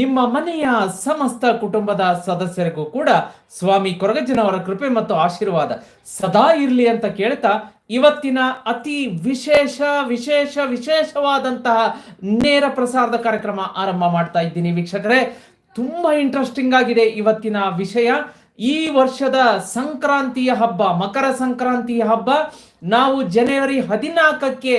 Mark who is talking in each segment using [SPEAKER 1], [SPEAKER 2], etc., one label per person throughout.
[SPEAKER 1] ನಿಮ್ಮ ಮನೆಯ ಸಮಸ್ತ ಕುಟುಂಬದ ಸದಸ್ಯರಿಗೂ ಕೂಡ ಸ್ವಾಮಿ ಕೊರಗಜ್ಜನವರ ಕೃಪೆ ಮತ್ತು ಆಶೀರ್ವಾದ ಸದಾ ಇರಲಿ ಅಂತ ಕೇಳ್ತಾ ಇವತ್ತಿನ ಅತಿ ವಿಶೇಷ ವಿಶೇಷ, ವಿಶೇಷವಾದಂತಹ ನೇರ ಪ್ರಸಾರದ ಕಾರ್ಯಕ್ರಮ ಆರಂಭ ಮಾಡ್ತಾ ಇದ್ದೀನಿ ವೀಕ್ಷಕರೇ. ತುಂಬಾ ಇಂಟ್ರೆಸ್ಟಿಂಗ್ ಆಗಿದೆ ಇವತ್ತಿನ ವಿಷಯ. ಈ ವರ್ಷದ ಸಂಕ್ರಾಂತಿಯ ಹಬ್ಬ, ಮಕರ ಸಂಕ್ರಾಂತಿಯ ಹಬ್ಬ ನಾವು ಜನವರಿ ಹದಿನಾಲ್ಕಕ್ಕೆ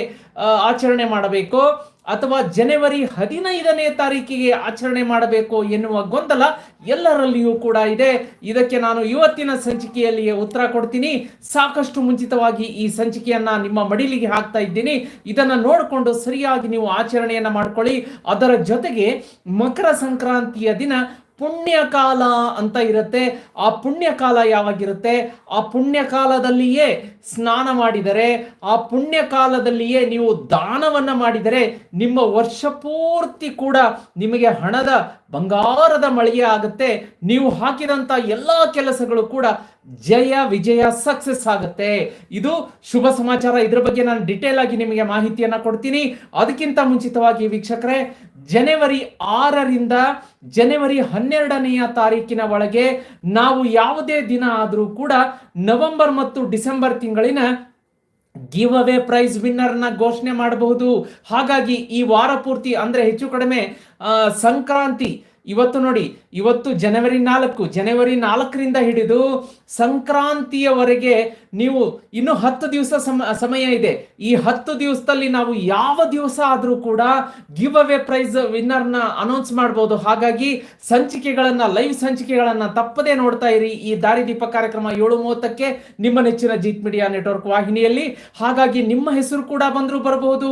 [SPEAKER 1] ಆಚರಣೆ ಮಾಡಬೇಕು. ಅಥವಾ ಜನವರಿ ಹದಿನೈದನೇ ತಾರೀಕಿಗೆ ಆಚರಣೆ ಮಾಡಬೇಕು ಎನ್ನುವ ಗೊಂದಲ ಎಲ್ಲರಲ್ಲಿಯೂ ಕೂಡ ಇದೆ. ಇದಕ್ಕೆ ನಾನು ಇವತ್ತಿನ ಸಂಚಿಕೆಯಲ್ಲಿಯೇ ಉತ್ತರ ಕೊಡ್ತೀನಿ. ಸಾಕಷ್ಟು ಮುಂಚಿತವಾಗಿ ಈ ಸಂಚಿಕೆಯನ್ನ ನಿಮ್ಮ ಮಡಿಲಿಗೆ ಹಾಕ್ತಾ ಇದ್ದೀನಿ. ಇದನ್ನ ನೋಡಿಕೊಂಡು ಸರಿಯಾಗಿ ನೀವು ಆಚರಣೆಯನ್ನ ಮಾಡ್ಕೊಳ್ಳಿ. ಅದರ ಜೊತೆಗೆ ಮಕರ ಸಂಕ್ರಾಂತಿಯ ದಿನ ಪುಣ್ಯಕಾಲ ಅಂತ ಇರುತ್ತೆ. ಆ ಪುಣ್ಯಕಾಲ ಯಾವಾಗಿರುತ್ತೆ? ಆ ಪುಣ್ಯಕಾಲದಲ್ಲಿಯೇ ಸ್ನಾನ ಮಾಡಿದರೆ, ಆ ಪುಣ್ಯಕಾಲದಲ್ಲಿಯೇ ನೀವು ದಾನವನ್ನ ಮಾಡಿದರೆ, ನಿಮ್ಮ ವರ್ಷ ಪೂರ್ತಿ ಕೂಡ ನಿಮಗೆ ಹಣದ ಬಂಗಾರದ ಮಳೆಯೇ ಆಗುತ್ತೆ. ನೀವು ಹಾಕಿದಂತ ಎಲ್ಲಾ ಕೆಲಸಗಳು ಕೂಡ ಜಯ, ವಿಜಯ ಸಕ್ಸಸ್ ಆಗುತ್ತೆ. ಇದು ಶುಭ ಸಮಾಚಾರ. ಇದರ ಬಗ್ಗೆ ನಾನು ಡಿಟೇಲ್ ಆಗಿ ನಿಮಗೆ ಮಾಹಿತಿಯನ್ನ ಕೊಡ್ತೀನಿ. ಅದಕ್ಕಿಂತ ಮುಂಚಿತವಾಗಿ ವೀಕ್ಷಕರೇ ಜನವರಿ ಆರರಿಂದ ಜನವರಿ ಹನ್ನೆರಡನೆಯ ತಾರೀಕಿನ ಒಳಗೆ ನಾವು ಯಾವುದೇ ದಿನ ಆದರೂ ಕೂಡ ನವೆಂಬರ್ ಮತ್ತು ಡಿಸೆಂಬರ್ ತಿಂಗಳಿನ ಗಿವ್ ಅವೇ ಪ್ರೈಸ್ ವಿನ್ನರ್ನ ಘೋಷಣೆ ಮಾಡಬಹುದು. ಹಾಗಾಗಿ ಈ ವಾರ ಪೂರ್ತಿ ಅಂದ್ರೆ ಹೆಚ್ಚು ಕಡಿಮೆ ಸಂಕ್ರಾಂತಿ ಇವತ್ತು ನೋಡಿ, ಇವತ್ತು ಜನವರಿ ನಾಲ್ಕು, ಜನವರಿ ನಾಲ್ಕರಿಂದ ಹಿಡಿದು ಸಂಕ್ರಾಂತಿಯವರೆಗೆ ನೀವು ಇನ್ನು ಹತ್ತು ದಿವಸ ಸಮ, ಸಮಯ ಇದೆ. ಈ ಹತ್ತು ದಿವಸದಲ್ಲಿ ನಾವು ಯಾವ ದಿವಸ ಆದರೂ ಕೂಡ ಗಿವ್ ಅವೇ ಪ್ರೈಸ್ ವಿನ್ನರ್ನ ಅನೌನ್ಸ್ ಮಾಡಬಹುದು ಹಾಗಾಗಿ ಸಂಚಿಕೆಗಳನ್ನ ಲೈವ್ ಸಂಚಿಕೆಗಳನ್ನ ತಪ್ಪದೇ ನೋಡ್ತಾ ಇರಿ. ಈ ದಾರಿದೀಪ ಕಾರ್ಯಕ್ರಮ ಏಳು ಮೂವತ್ತಕ್ಕೆ ನಿಮ್ಮ ನೆಚ್ಚಿನ ಜೀತ್ ಮೀಡಿಯಾ ನೆಟ್ವರ್ಕ್ ವಾಹಿನಿಯಲ್ಲಿ. ಹಾಗಾಗಿ ನಿಮ್ಮ ಹೆಸರು ಕೂಡ ಬಂದರೂ ಬರಬಹುದು.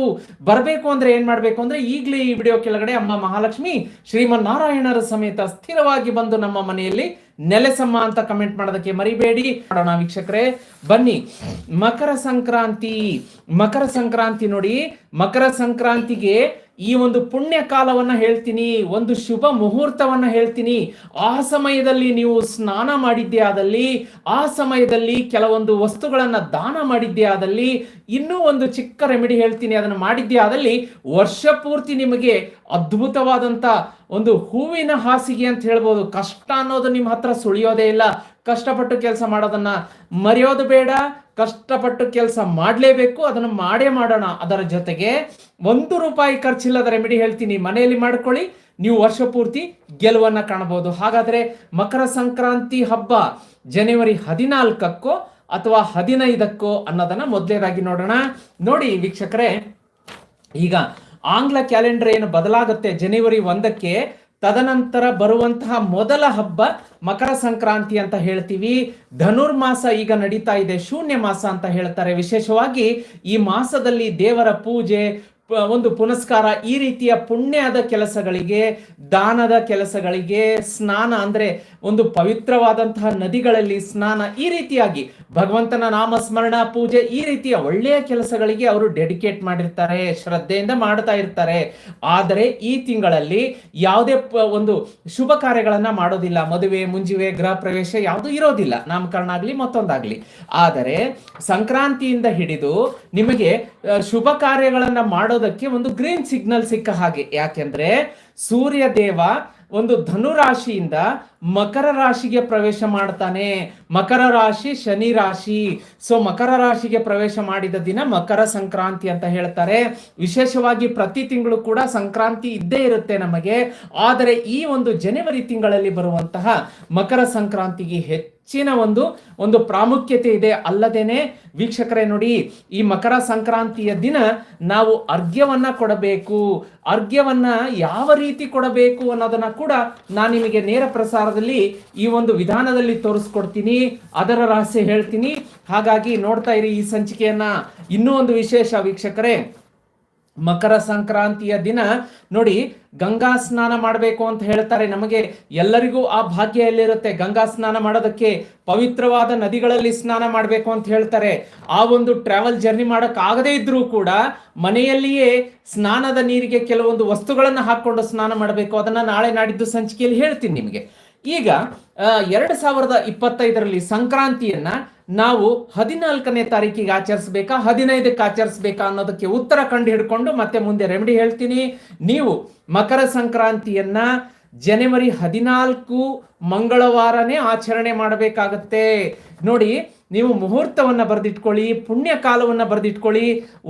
[SPEAKER 1] ಬರಬೇಕು ಅಂದ್ರೆ ಏನ್ ಮಾಡಬೇಕು ಅಂದ್ರೆ ಈಗಲೇ ಈ ವಿಡಿಯೋ ಕೆಳಗಡೆ ಅಮ್ಮ ಮಹಾಲಕ್ಷ್ಮಿ ಶ್ರೀಮನ್ನಾರಾಯಣರ ಸಮೇತ ಸ್ಥಿರವಾಗಿ ಬಂದು ನಮ್ಮ ಮನೆಯಲ್ಲಿ ನೆಲೆಸಮ್ಮ ಅಂತ ಕಮೆಂಟ್ ಮಾಡೋದಕ್ಕೆ ಮರಿಬೇಡಿ. ಮಾಡೋಣ ವೀಕ್ಷಕರೇ. ಬನ್ನಿ. ಮಕರ ಸಂಕ್ರಾಂತಿ. ಮಕರ ಸಂಕ್ರಾಂತಿ ನೋಡಿ. ಮಕರ ಸಂಕ್ರಾಂತಿಗೆ ಈ ಒಂದು ಪುಣ್ಯ ಕಾಲವನ್ನ ಹೇಳ್ತೀನಿ, ಒಂದು ಶುಭ ಮುಹೂರ್ತವನ್ನ ಹೇಳ್ತೀನಿ. ಆ ಸಮಯದಲ್ಲಿ ನೀವು ಸ್ನಾನ ಮಾಡಿದ್ದೆ ಆದಲ್ಲಿ, ಆ ಸಮಯದಲ್ಲಿ ಕೆಲವೊಂದು ವಸ್ತುಗಳನ್ನ ದಾನ ಮಾಡಿದ್ದೆ ಆದಲ್ಲಿ, ಇನ್ನೂ ಒಂದು ಚಿಕ್ಕ ರೆಮಿಡಿ ಹೇಳ್ತೀನಿ, ಅದನ್ನು ಮಾಡಿದ್ದೆ ಆದಲ್ಲಿ ವರ್ಷ ಪೂರ್ತಿ ನಿಮಗೆ ಅದ್ಭುತವಾದಂತ ಒಂದು ಹೂವಿನ ಹಾಸಿಗೆ ಅಂತ ಹೇಳ್ಬೋದು. ಕಷ್ಟ ಅನ್ನೋದು ನಿಮ್ಮ ಹತ್ರ ಸುಳಿಯೋದೇ ಇಲ್ಲ. ಕಷ್ಟಪಟ್ಟು ಕೆಲಸ ಮಾಡೋದನ್ನ ಮರೆಯೋದು ಬೇಡ. ಕಷ್ಟಪಟ್ಟು ಕೆಲಸ ಮಾಡಲೇಬೇಕು, ಅದನ್ನು ಮಾಡೇ ಮಾಡೋಣ. ಅದರ ಜೊತೆಗೆ ಒಂದು ರೂಪಾಯಿ ಖರ್ಚಿಲ್ಲದ ರೆಮಿಡಿ ಹೇಳ್ತೀನಿ, ಮನೆಯಲ್ಲಿ ಮಾಡ್ಕೊಳ್ಳಿ, ನೀವು ವರ್ಷ ಪೂರ್ತಿ ಗೆಲುವನ್ನ ಕಾಣಬಹುದು ಹಾಗಾದ್ರೆ ಮಕರ ಸಂಕ್ರಾಂತಿ ಹಬ್ಬ ಜನವರಿ ಹದಿನಾಲ್ಕಕ್ಕೋ ಅಥವಾ ಹದಿನೈದಕ್ಕೋ ಅನ್ನೋದನ್ನ ಮೊದಲೇದಾಗಿ ನೋಡೋಣ. ನೋಡಿ ವೀಕ್ಷಕರೇ, ಈಗ ಆಂಗ್ಲ ಕ್ಯಾಲೆಂಡರ್ ಏನು ಬದಲಾಗುತ್ತೆ? ಜನವರಿ ಒಂದಕ್ಕೆ ತದನಂತರ ಬರುವಂತಹ ಮೊದಲ ಹಬ್ಬ ಮಕರ ಸಂಕ್ರಾಂತಿ ಅಂತ ಹೇಳ್ತೀವಿ. ಧನುರ್ಮಾಸ ಈಗ ನಡೀತಾ ಇದೆ, ಶೂನ್ಯ ಮಾಸ ಅಂತ ಹೇಳ್ತಾರೆ. ವಿಶೇಷವಾಗಿ ಈ ಮಾಸದಲ್ಲಿ ದೇವರ ಪೂಜೆ ಒಂದು ಪುನಸ್ಕಾರ ಈ ರೀತಿಯ ಪುಣ್ಯದ ಕೆಲಸಗಳಿಗೆ, ದಾನದ ಕೆಲಸಗಳಿಗೆ ಸ್ನಾನ ಅಂದ್ರೆ ಒಂದು ಪವಿತ್ರವಾದಂತಹ ನದಿಗಳಲ್ಲಿ ಸ್ನಾನ ಈ ರೀತಿಯಾಗಿ ಭಗವಂತನ ನಾಮಸ್ಮರಣ, ಪೂಜೆ ಈ ರೀತಿಯ ಒಳ್ಳೆಯ ಕೆಲಸಗಳಿಗೆ ಅವರು ಡೆಡಿಕೇಟ್ ಮಾಡಿರ್ತಾರೆ, ಶ್ರದ್ಧೆಯಿಂದ ಮಾಡ್ತಾ ಇರ್ತಾರೆ. ಆದರೆ ಈ ತಿಂಗಳಲ್ಲಿ ಯಾವುದೇ ಒಂದು ಶುಭ ಕಾರ್ಯಗಳನ್ನ ಮಾಡೋದಿಲ್ಲ. ಮದುವೆ, ಮುಂಜಿವೆ ಗೃಹ ಪ್ರವೇಶ ಯಾವುದು ಇರೋದಿಲ್ಲ. ನಾಮಕರಣ ಆಗ್ಲಿ ಮತ್ತೊಂದಾಗ್ಲಿ. ಆದರೆ ಸಂಕ್ರಾಂತಿಯಿಂದ ಹಿಡಿದು ನಿಮಗೆ ಶುಭ ಕಾರ್ಯಗಳನ್ನ ಮಾಡೋದಕ್ಕೆ ಒಂದು ಗ್ರೀನ್ ಸಿಗ್ನಲ್ ಸಿಕ್ಕ ಹಾಗೆ. ಯಾಕೆಂದ್ರೆ ಸೂರ್ಯ ದೇವ ಒಂದು ಧನು ರಾಶಿಯಿಂದ ಮಕರ ರಾಶಿಗೆ ಪ್ರವೇಶ ಮಾಡ್ತಾನೆ. ಮಕರ ರಾಶಿ ಶನಿ ರಾಶಿ. ಸೊ ಮಕರ ರಾಶಿಗೆ ಪ್ರವೇಶ ಮಾಡಿದ ದಿನ ಮಕರ ಸಂಕ್ರಾಂತಿ ಅಂತ ಹೇಳ್ತಾರೆ. ವಿಶೇಷವಾಗಿ ಪ್ರತಿ ತಿಂಗಳು ಕೂಡ ಸಂಕ್ರಾಂತಿ ಇದ್ದೇ ಇರುತ್ತೆ ನಮಗೆ. ಆದರೆ ಈ ಒಂದು ಜನವರಿ ತಿಂಗಳಲ್ಲಿ ಬರುವಂತಹ ಮಕರ ಸಂಕ್ರಾಂತಿಗೆ ಹೆಚ್ಚಿನ ಒಂದು ಒಂದು ಪ್ರಾಮುಖ್ಯತೆ ಇದೆ. ಅಲ್ಲದೇನೆ ವೀಕ್ಷಕರೇ ನೋಡಿ, ಈ ಮಕರ ಸಂಕ್ರಾಂತಿಯ ದಿನ ನಾವು ಅರ್ಘ್ಯವನ್ನ ಕೊಡಬೇಕು. ಅರ್ಘ್ಯವನ್ನ ಯಾವ ರೀತಿ ಕೊಡಬೇಕು ಅನ್ನೋದನ್ನ ಕೂಡ ನಾನು ನಿಮಗೆ ನೇರ ಪ್ರಸಾರದಲ್ಲಿ ಈ ಒಂದು ವಿಧಾನದಲ್ಲಿ ತೋರಿಸ್ಕೊಡ್ತೀನಿ. ಅದರ ರಹಸ್ಯ ಹೇಳ್ತೀನಿ. ಹಾಗಾಗಿ ನೋಡ್ತಾ ಇರಿ ಈ ಸಂಚಿಕೆಯನ್ನ. ಇನ್ನೂ ಒಂದು ವಿಶೇಷ ವೀಕ್ಷಕರೇ ಮಕರ ಸಂಕ್ರಾಂತಿಯ ದಿನ. ನೋಡಿ, ಗಂಗಾ ಸ್ನಾನ ಮಾಡಬೇಕು ಅಂತ ಹೇಳ್ತಾರೆ. ನಮಗೆ ಎಲ್ಲರಿಗೂ ಆ ಭಾಗ್ಯ ಎಲ್ಲಿರುತ್ತೆ? ಗಂಗಾ ಸ್ನಾನ ಮಾಡೋದಕ್ಕೆ ಪವಿತ್ರವಾದ ನದಿಗಳಲ್ಲಿ ಸ್ನಾನ ಮಾಡಬೇಕು ಅಂತ ಹೇಳ್ತಾರೆ. ಆ ಒಂದು ಟ್ರಾವೆಲ್ ಜರ್ನಿ ಆಗದೇ ಇದ್ರೂ ಕೂಡ ಮನೆಯಲ್ಲಿಯೇ ಸ್ನಾನದ ನೀರಿಗೆ ಕೆಲವೊಂದು ವಸ್ತುಗಳನ್ನು ಹಾಕ್ಕೊಂಡು ಸ್ನಾನ ಮಾಡಬೇಕು. ಅದನ್ನ ನಾಳೆ ನಾಡಿದ್ದು ಸಂಚಿಕೆಯಲ್ಲಿ ಹೇಳ್ತೀನಿ ನಿಮಗೆ. ಈಗ ಎರಡು ಸಾವಿರದ ಇಪ್ಪತ್ತೈದರಲ್ಲಿ ಸಂಕ್ರಾಂತಿಯನ್ನ ನಾವು ಹದಿನಾಲ್ಕನೇ ತಾರೀಕಿಗೆ ಆಚರಿಸ್ಬೇಕಾ, ಹದಿನೈದಕ್ಕೆ ಆಚರಿಸ್ಬೇಕಾ ಅನ್ನೋದಕ್ಕೆ ಉತ್ತರ ಕಂಡು ಹಿಡ್ಕೊಂಡು ಮತ್ತೆ ಮುಂದೆ ರೆಮಿಡಿ ಹೇಳ್ತೀನಿ. ನೀವು ಮಕರ ಸಂಕ್ರಾಂತಿಯನ್ನ ಜನವರಿ ಹದಿನಾಲ್ಕು ಮಂಗಳವಾರನೇ ಆಚರಣೆ ಮಾಡಬೇಕಾಗತ್ತೆ. ನೋಡಿ ನೀವು ಮುಹೂರ್ತವನ್ನು ಬರೆದಿಟ್ಕೊಳ್ಳಿ ಪುಣ್ಯ ಕಾಲವನ್ನ ಬರೆದಿಟ್ಕೊಳ್ಳಿ,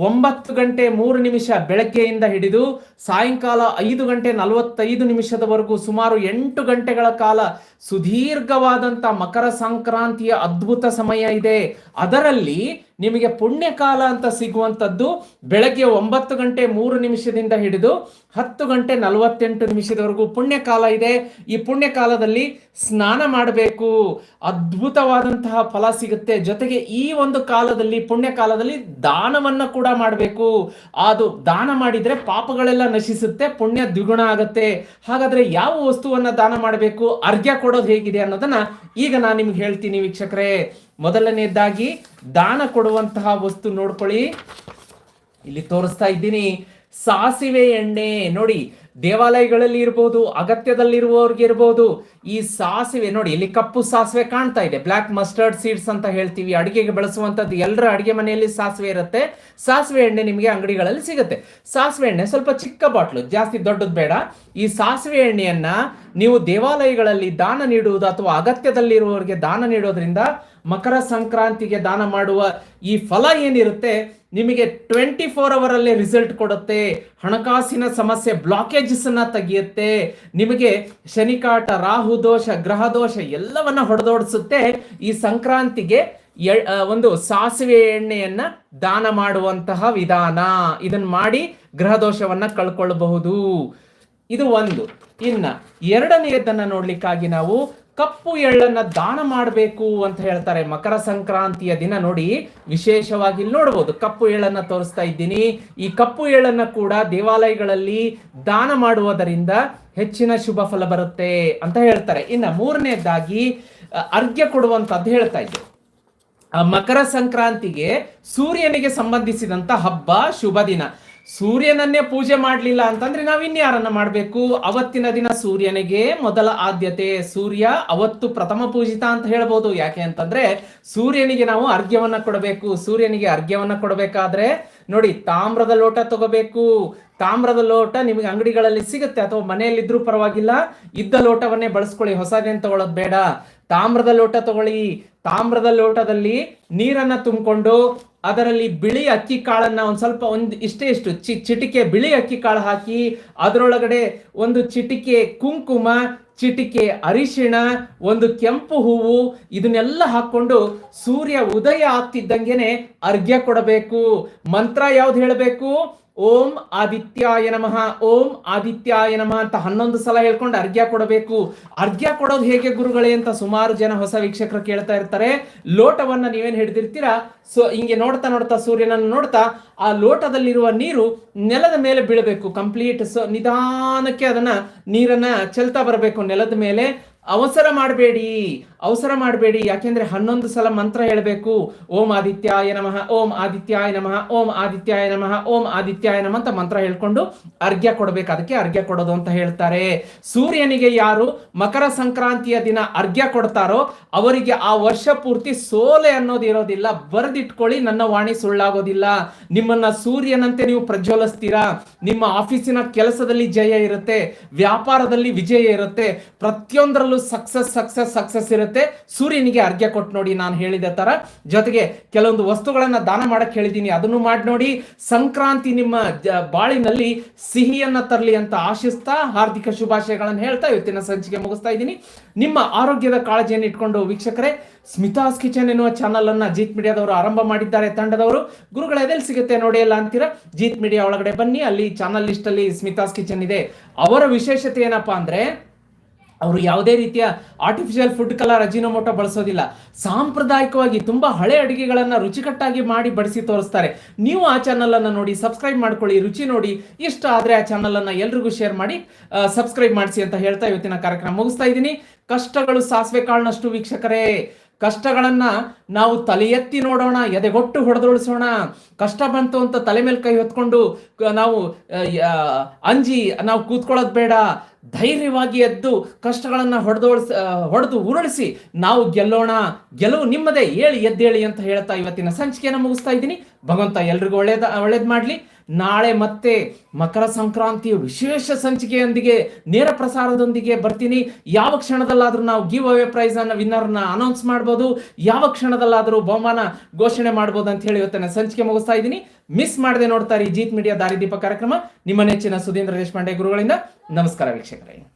[SPEAKER 1] ಒಂಬತ್ತು ಗಂಟೆ ಮೂರು ನಿಮಿಷ ಬೆಳಗ್ಗೆಯಿಂದ ಹಿಡಿದು ಸಾಯಂಕಾಲ ಐದು ಗಂಟೆ ನಲವತ್ತೈದು ನಿಮಿಷದವರೆಗೂ ಸುಮಾರು ಎಂಟು ಗಂಟೆಗಳ ಕಾಲ ಸುದೀರ್ಘವಾದಂತ ಮಕರ ಸಂಕ್ರಾಂತಿಯ ಅದ್ಭುತ ಸಮಯ ಇದೆ. ಅದರಲ್ಲಿ ನಿಮಗೆ ಪುಣ್ಯಕಾಲ ಅಂತ ಸಿಗುವಂಥದ್ದು ಬೆಳಗ್ಗೆ ಒಂಬತ್ತು ಗಂಟೆ ಮೂರು ನಿಮಿಷದಿಂದ ಹಿಡಿದು ಹತ್ತು ಗಂಟೆ ನಲವತ್ತೆಂಟು ನಿಮಿಷದವರೆಗೂ ಪುಣ್ಯಕಾಲ ಇದೆ. ಈ ಪುಣ್ಯಕಾಲದಲ್ಲಿ ಸ್ನಾನ ಮಾಡಬೇಕು. ಅದ್ಭುತವಾದಂತಹ ಫಲ ಸಿಗುತ್ತೆ. ಜೊತೆಗೆ ಈ ಒಂದು ಕಾಲದಲ್ಲಿ ಪುಣ್ಯ ಕಾಲದಲ್ಲಿ ದಾನವನ್ನ ಕೂಡ ಮಾಡಬೇಕು. ಅದು ದಾನ ಮಾಡಿದ್ರೆ ಪಾಪಗಳೆಲ್ಲ ನಶಿಸುತ್ತೆ, ಪುಣ್ಯ ದ್ವಿಗುಣ ಆಗುತ್ತೆ. ಹಾಗಾದ್ರೆ ಯಾವ ವಸ್ತುವನ್ನ ದಾನ ಮಾಡಬೇಕು, ಅರ್ಘ್ಯ ಕೊಡೋದು ಹೇಗಿದೆ ಅನ್ನೋದನ್ನ ಈಗ ನಾನು ನಿಮ್ಗೆ ಹೇಳ್ತೀನಿ ವೀಕ್ಷಕರೇ. ಮೊದಲನೇದಾಗಿ ದಾನ ಕೊಡುವಂತಹ ವಸ್ತು ನೋಡ್ಕೊಳ್ಳಿ. ಇಲ್ಲಿ ತೋರಿಸ್ತಾ ಇದ್ದೀನಿ. ಸಾಸಿವೆ ಎಣ್ಣೆ. ನೋಡಿ ದೇವಾಲಯಗಳಲ್ಲಿ ಇರ್ಬೋದು ಅಗತ್ಯದಲ್ಲಿರುವವ್ರಿಗೆ ಇರ್ಬೋದು, ಈ ಸಾಸಿವೆ ನೋಡಿ, ಇಲ್ಲಿ ಕಪ್ಪು ಸಾಸಿವೆ ಕಾಣ್ತಾ ಇದೆ. ಬ್ಲಾಕ್ ಮಸ್ಟರ್ಡ್ ಸೀಡ್ಸ್ ಅಂತ ಹೇಳ್ತೀವಿ. ಅಡಿಗೆಗೆ ಬಳಸುವಂಥದ್ದು ಎಲ್ಲರ ಅಡಿಗೆ ಮನೆಯಲ್ಲಿ ಸಾಸಿವೆ ಇರುತ್ತೆ. ಸಾಸಿವೆ ಎಣ್ಣೆ ನಿಮಗೆ ಅಂಗಡಿಗಳಲ್ಲಿ ಸಿಗುತ್ತೆ. ಸಾಸಿವೆ ಎಣ್ಣೆ ಸ್ವಲ್ಪ ಚಿಕ್ಕ ಬಾಟ್ಲು, ಜಾಸ್ತಿ ದೊಡ್ಡದು ಬೇಡ. ಈ ಸಾಸಿವೆ ಎಣ್ಣೆಯನ್ನ ನೀವು ದೇವಾಲಯಗಳಲ್ಲಿ ದಾನ ನೀಡುವುದು ಅಥವಾ ಅಗತ್ಯದಲ್ಲಿರುವವರಿಗೆ ದಾನ ನೀಡೋದ್ರಿಂದ ಮಕರ ಸಂಕ್ರಾಂತಿಗೆ ದಾನ ಮಾಡುವ ಈ ಫಲ ಏನಿರುತ್ತೆ, ನಿಮಗೆ ಟ್ವೆಂಟಿ ಫೋರ್ ಅವರ್ ಅಲ್ಲೇ ರಿಸಲ್ಟ್ ಕೊಡುತ್ತೆ. ಹಣಕಾಸಿನ ಸಮಸ್ಯೆ ಬ್ಲಾಕೇಜಸ್ ಅನ್ನ ತೆಗೆಯುತ್ತೆ. ನಿಮಗೆ ಶನಿಕಾಟ, ರಾಹು ದೋಷ, ಗ್ರಹ ದೋಷ ಎಲ್ಲವನ್ನ ಹೊಡೆದೋಡಿಸುತ್ತೆ. ಈ ಸಂಕ್ರಾಂತಿಗೆ ಒಂದು ಸಾಸಿವೆ ಎಣ್ಣೆಯನ್ನ ದಾನ ಮಾಡುವಂತಹ ವಿಧಾನ. ಇದನ್ನ ಮಾಡಿ ಗ್ರಹ ದೋಷವನ್ನ ಕಳ್ಕೊಳ್ಬಹುದು. ಇದು ಒಂದು. ಇನ್ನ ಎರಡನೆಯದನ್ನ ನೋಡ್ಲಿಕ್ಕಾಗಿ ನಾವು ಕಪ್ಪು ಎಳ್ಳನ್ನ ದಾನ ಮಾಡಬೇಕು ಅಂತ ಹೇಳ್ತಾರೆ ಮಕರ ಸಂಕ್ರಾಂತಿಯ ದಿನ ನೋಡಿ ವಿಶೇಷವಾಗಿ ಇಲ್ಲಿ ನೋಡಬಹುದು ಕಪ್ಪು ಎಳ್ಳನ್ನ ತೋರಿಸ್ತಾ ಇದ್ದೀನಿ. ಈ ಕಪ್ಪು ಎಳ್ಳನ್ನ ಕೂಡ ದೇವಾಲಯಗಳಲ್ಲಿ ದಾನ ಮಾಡುವುದರಿಂದ ಹೆಚ್ಚಿನ ಶುಭ ಫಲ ಬರುತ್ತೆ ಅಂತ ಹೇಳ್ತಾರೆ. ಇನ್ನ ಮೂರನೇದಾಗಿ ಅರ್ಘ್ಯ ಕೊಡುವಂತದ್ದು ಹೇಳ್ತಾ ಇದ್ದೆ. ಮಕರ ಸಂಕ್ರಾಂತಿಗೆ ಸೂರ್ಯನಿಗೆ ಸಂಬಂಧಿಸಿದಂತ ಹಬ್ಬ ಶುಭ ದಿನ. ಸೂರ್ಯನನ್ನೇ ಪೂಜೆ ಮಾಡಲಿಲ್ಲ ಅಂತಂದ್ರೆ ನಾವು ಇನ್ಯಾರನ್ನ ಮಾಡಬೇಕು? ಅವತ್ತಿನ ದಿನ ಸೂರ್ಯನಿಗೆ ಮೊದಲ ಆದ್ಯತೆ ಸೂರ್ಯ, ಅವತ್ತು ಪ್ರಥಮ ಪೂಜಿತ ಅಂತ ಹೇಳ್ಬೋದು. ಯಾಕೆ ಅಂತಂದ್ರೆ ಸೂರ್ಯನಿಗೆ ನಾವು ಅರ್ಘ್ಯವನ್ನ ಕೊಡಬೇಕು. ಸೂರ್ಯನಿಗೆ ಅರ್ಘ್ಯವನ್ನ ಕೊಡಬೇಕಾದ್ರೆ ನೋಡಿ, ತಾಮ್ರದ ಲೋಟ ತಗೋಬೇಕು. ತಾಮ್ರದ ಲೋಟ ನಿಮಗೆ ಅಂಗಡಿಗಳಲ್ಲಿ ಸಿಗುತ್ತೆ. ಅಥವಾ ಮನೆಯಲ್ಲಿದ್ರೂ ಪರವಾಗಿಲ್ಲ. ಇದ್ದ ಲೋಟವನ್ನೇ ಬಳಸ್ಕೊಳ್ಳಿ. ಹೊಸದೇನು ತಗೊಳ್ಳೋದು ಬೇಡ. ತಾಮ್ರದ ಲೋಟ ತಗೊಳ್ಳಿ. ತಾಮ್ರದ ಲೋಟದಲ್ಲಿ ನೀರನ್ನ ತುಂಬಿಕೊಂಡು ಅದರಲ್ಲಿ ಬಿಳಿ ಅಕ್ಕಿ ಕಾಳನ್ನ ಒಂದು ಸ್ವಲ್ಪ ಒಂದು ಇಷ್ಟೇ ಇಷ್ಟು ಚಿ ಚಿಟಿಕೆ ಬಿಳಿ ಅಕ್ಕಿ ಕಾಳು ಹಾಕಿ ಅದರೊಳಗಡೆ ಒಂದು ಚಿಟಿಕೆ ಕುಂಕುಮ, ಚಿಟಿಕೆ ಅರಿಶಿಣ, ಒಂದು ಕೆಂಪು ಹೂವು ಇದನ್ನೆಲ್ಲ ಹಾಕೊಂಡು ಸೂರ್ಯ ಉದಯ ಆಗ್ತಿದ್ದಂಗೆನೆ ಅರ್ಘ್ಯ ಕೊಡಬೇಕು. ಮಂತ್ರ ಯಾವ್ದು ಹೇಳಬೇಕು? ಓಂ ಆದಿತ್ಯಾಯ ನಮಃ, ಓಂ ಆದಿತ್ಯಾಯ ನಮಃ ಅಂತ ಹನ್ನೊಂದು ಸಲ ಹೇಳ್ಕೊಂಡು ಅರ್ಘ್ಯ ಕೊಡಬೇಕು. ಅರ್ಘ್ಯ ಕೊಡೋದು ಹೇಗೆ ಗುರುಗಳೇ ಅಂತ ಸುಮಾರು ಜನ ಹೊಸ ವೀಕ್ಷಕರು ಕೇಳ್ತಾ ಇರ್ತಾರೆ. ಲೋಟವನ್ನ ನೀವೇನ್ ಹಿಡಿದಿರ್ತೀರಾ? ಸೊ, ಹಿಂಗೆ ನೋಡ್ತಾ ನೋಡ್ತಾ ಸೂರ್ಯನನ್ನು ನೋಡ್ತಾ ಆ ಲೋಟದಲ್ಲಿರುವ ನೀರು ನೆಲದ ಮೇಲೆ ಬೀಳಬೇಕು. ಕಂಪ್ಲೀಟ್ ಸೊ, ನಿಧಾನಕ್ಕೆ ಅದನ್ನ ನೀರನ್ನ ಚೆಲ್ತಾ ಬರಬೇಕು ನೆಲದ ಮೇಲೆ. ಅವಸರ ಮಾಡಬೇಡಿ. ಅವಸರ ಮಾಡಬೇಡಿ, ಯಾಕೆಂದ್ರೆ ಹನ್ನೊಂದು ಸಲ ಮಂತ್ರ ಹೇಳಬೇಕು. ಓಂ ಆದಿತ್ಯಾಯ ನಮಃ, ಓಂ ಆದಿತ್ಯಾಯ ನಮಃ, ಓಂ ಆದಿತ್ಯಾಯ ನಮಃ, ಓಂ ಆದಿತ್ಯಾಯ ನಮಃ ಅಂತ ಮಂತ್ರ ಹೇಳ್ಕೊಂಡು ಅರ್ಘ್ಯ ಕೊಡಬೇಕು. ಅದಕ್ಕೆ ಅರ್ಘ್ಯ ಕೊಡೋದು ಅಂತ ಹೇಳ್ತಾರೆ. ಸೂರ್ಯನಿಗೆ ಯಾರು ಮಕರ ಸಂಕ್ರಾಂತಿಯ ದಿನ ಅರ್ಘ್ಯ ಕೊಡ್ತಾರೋ ಅವರಿಗೆ ಆ ವರ್ಷ ಪೂರ್ತಿ ಸೋಲೆ ಅನ್ನೋದು ಇರೋದಿಲ್ಲ. ಬರೆದಿಟ್ಕೊಳ್ಳಿ, ನನ್ನ ವಾಣಿ ಸುಳ್ಳಾಗೋದಿಲ್ಲ. ನಿಮ್ಮನ್ನ ಸೂರ್ಯನಂತೆ ನೀವು ಪ್ರಜ್ವಲಿಸ್ತೀರಾ? ನಿಮ್ಮ ಆಫೀಸಿನ ಕೆಲಸದಲ್ಲಿ ಜಯ ಇರುತ್ತೆ, ವ್ಯಾಪಾರದಲ್ಲಿ ವಿಜಯ ಇರುತ್ತೆ, ಪ್ರತಿಯೊಂದರಲ್ಲೂ ಸಕ್ಸಸ್ ಸಕ್ಸಸ್ ಸಕ್ಸಸ್ ಇರುತ್ತೆ. ಸೂರ್ಯನಿಗೆ ಅರ್ಘ್ಯ ಕೊಟ್ಟು ನೋಡಿ ನಾನು ಹೇಳಿದ ತರ. ಜೊತೆಗೆ ಕೆಲವೊಂದು ವಸ್ತುಗಳನ್ನ ದಾನ ಮಾಡಕ್ ಹೇಳಿದ್ದೀನಿ. ಅದನ್ನು ಮಾಡಿ ನೋಡಿ. ಸಂಕ್ರಾಂತಿ ನಿಮ್ಮ ಬಾಳಿನಲ್ಲಿ ಸಿಹಿಯನ್ನ ತರಲಿ ಅಂತ ಆಶಿಸ್ತಾ ಹಾರ್ದಿಕ ಶುಭಾಶಯಗಳನ್ನು ಹೇಳ್ತಾ ಇವತ್ತಿನ ಸಂಚಿಕೆ ಮುಗಿಸ್ತಾ ಇದ್ದೀನಿ. ನಿಮ್ಮ ಆರೋಗ್ಯದ ಕಾಳಜಿಯನ್ನು ಇಟ್ಕೊಂಡು ವೀಕ್ಷಕರೇ, ಸ್ಮಿತಾಸ್ ಕಿಚನ್ ಎನ್ನುವ ಚಾನಲ್ ಅನ್ನ ಜೀತ್ ಮೀಡಿಯಾದವರು ಆರಂಭ ಮಾಡಿದ್ದಾರೆ ತಂಡದವರು. ಗುರುಗಳ ಎದೆಲ್ಲಿ ಸಿಗುತ್ತೆ ನೋಡಿ ಎಲ್ಲ ಅಂತೀರಾ? ಜೀತ್ ಮೀಡಿಯಾ ಒಳಗಡೆ ಬನ್ನಿ. ಅಲ್ಲಿ ಚಾನಲ್ ಲಿಸ್ಟ್ ಅಲ್ಲಿ ಸ್ಮಿತಾಸ್ ಕಿಚನ್ ಇದೆ. ಅವರ ವಿಶೇಷತೆ ಏನಪ್ಪಾ ಅಂದ್ರೆ ಅವರು ಯಾವುದೇ ರೀತಿಯ ಆರ್ಟಿಫಿಷಿಯಲ್ ಫುಡ್ ಕಲರ್ ಅಜಿನೋಮೋಟೋ ಬಳಸೋದಿಲ್ಲ. ಸಾಂಪ್ರದಾಯಿಕವಾಗಿ ತುಂಬಾ ಹಳೆ ಅಡಿಗೆಗಳನ್ನ ರುಚಿಕಟ್ಟಾಗಿ ಮಾಡಿ ಬಡಿಸಿ ತೋರಿಸ್ತಾರೆ. ನೀವು ಆ ಚಾನಲ್ ಅನ್ನ ನೋಡಿ ಸಬ್ಸ್ಕ್ರೈಬ್ ಮಾಡ್ಕೊಳ್ಳಿ, ರುಚಿ ನೋಡಿ. ಇಷ್ಟ ಆದ್ರೆ ಆ ಚಾನಲ್ ಅನ್ನ ಎಲ್ರಿಗೂ ಶೇರ್ ಮಾಡಿ ಸಬ್ಸ್ಕ್ರೈಬ್ ಮಾಡಿಸಿ ಅಂತ ಹೇಳ್ತಾ ಇವತ್ತಿನ ಕಾರ್ಯಕ್ರಮ ಮುಗಿಸ್ತಾ ಇದ್ದೀನಿ. ಕಷ್ಟಗಳು ಸಾಸಿವೆ ಕಾಳಿನಷ್ಟು ವೀಕ್ಷಕರೇ. ಕಷ್ಟಗಳನ್ನ ನಾವು ತಲೆ ಎತ್ತಿ ನೋಡೋಣ, ಎದೆಗೊಟ್ಟು ಹೊಡೆದೊಳಿಸೋಣ ಕಷ್ಟ ಬಂತು ಅಂತ ತಲೆ ಮೇಲೆ ಕೈ ಹೊತ್ಕೊಂಡು ನಾವು ಅಂಜಿ, ನಾವು ಕೂತ್ಕೊಳ್ಳೋದು ಬೇಡ. ಧೈರ್ಯವಾಗಿ ಎದ್ದು ಕಷ್ಟಗಳನ್ನು ಹೊಡೆದೋಳಿಸ್ ಹೊಡೆದು ಉರುಳಿಸಿ ನಾವು ಗೆಲ್ಲೋಣ, ಗೆಲುವು ನಿಮ್ಮದೇ, ಏಳಿ ಎದ್ದೇಳಿ ಅಂತ ಹೇಳ್ತಾ ಇವತ್ತಿನ ಸಂಚಿಕೆಯನ್ನು ಮುಗಿಸ್ತಾ ಇದ್ದೀನಿ. ಭಗವಂತ ಎಲ್ರಿಗೂ ಒಳ್ಳೇದ, ಒಳ್ಳೇದು ಮಾಡಲಿ. ನಾಳೆ ಮತ್ತೆ ಮಕರ ಸಂಕ್ರಾಂತಿಯ ವಿಶೇಷ ಸಂಚಿಕೆಯೊಂದಿಗೆ, ನೇರ ಪ್ರಸಾರದೊಂದಿಗೆ ಬರ್ತೀನಿ. ಯಾವ ಕ್ಷಣದಲ್ಲಾದರೂ ನಾವು ಗಿವ್ ಅವೇ ಪ್ರೈಸ್ ಅನ್ನ ವಿನ್ನರ್ನ ಅನೌನ್ಸ್ ಮಾಡ್ಬೋದು. ಯಾವ ಕ್ಷಣದಲ್ಲಾದರೂ ಬಹುಮಾನ ಘೋಷಣೆ ಮಾಡ್ಬೋದು ಅಂತ ಹೇಳಿ ಇವತ್ತಿನ ಸಂಚಿಕೆ ಮುಗಿಸ್ತಾ ಇದ್ದೀನಿ. ಮಿಸ್ ಮಾಡದೆ ನೋಡ್ತಾರೆ ಈ ಜೀತ್ ಮೀಡಿಯಾ ದಾರಿದೀಪ ಕಾರ್ಯಕ್ರಮ. ನಿಮ್ಮ ನೆಚ್ಚಿನ ಸುಧೀಂದ್ರ ದೇಶಪಾಂಡೆ ಗುರುಗಳಿಂದ ನಮಸ್ಕಾರ ವೀಕ್ಷಕರೇ.